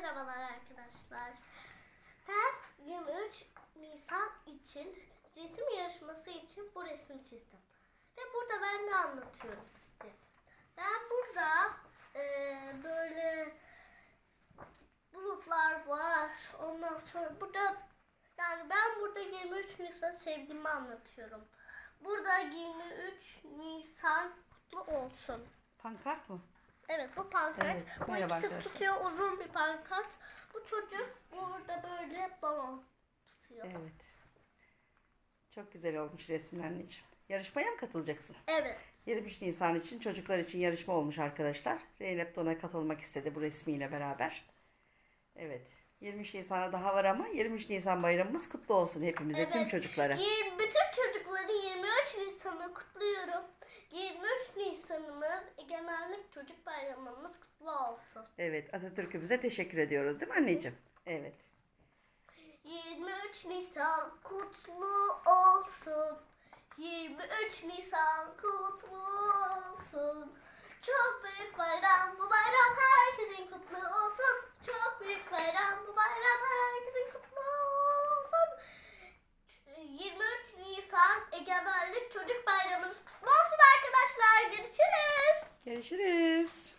merhabalar arkadaşlar. Ben 23 Nisan için resim yarışması için bu resmi çizdim. Ve burada ben ne anlatıyorum size. Ben burada eee, böyle bulutlar var. Ondan sonra burada yani ben burada 23 Nisan sevdiğimi anlatıyorum. Burada 23 Nisan kutlu olsun. Pankart mı? Evet bu pankart. Evet, bu ikisi arkadaşlar. tutuyor uzun bir pankart. Bu çocuk burada böyle balon tutuyor. Evet. Çok güzel olmuş resmin anneciğim. Yarışmaya mı katılacaksın? evet. 23 Nisan için çocuklar için yarışma olmuş arkadaşlar. Zeynep de ona katılmak istedi bu resmiyle beraber. Evet. 23 Nisan'a daha var ama 23 Nisan bayramımız kutlu olsun hepimize, tüm Evet. çocuklara. Yir- bütün çocukları 23 Nisan'ı kutluyorum. 23 Nisan'ımız Egemenlik Çocuk Bayramımız kutlu olsun. Evet, Atatürk'ümüze teşekkür ediyoruz değil mi anneciğim? Evet. 23 Nisan kutlu olsun. 23 Nisan kutlu Görüşürüz.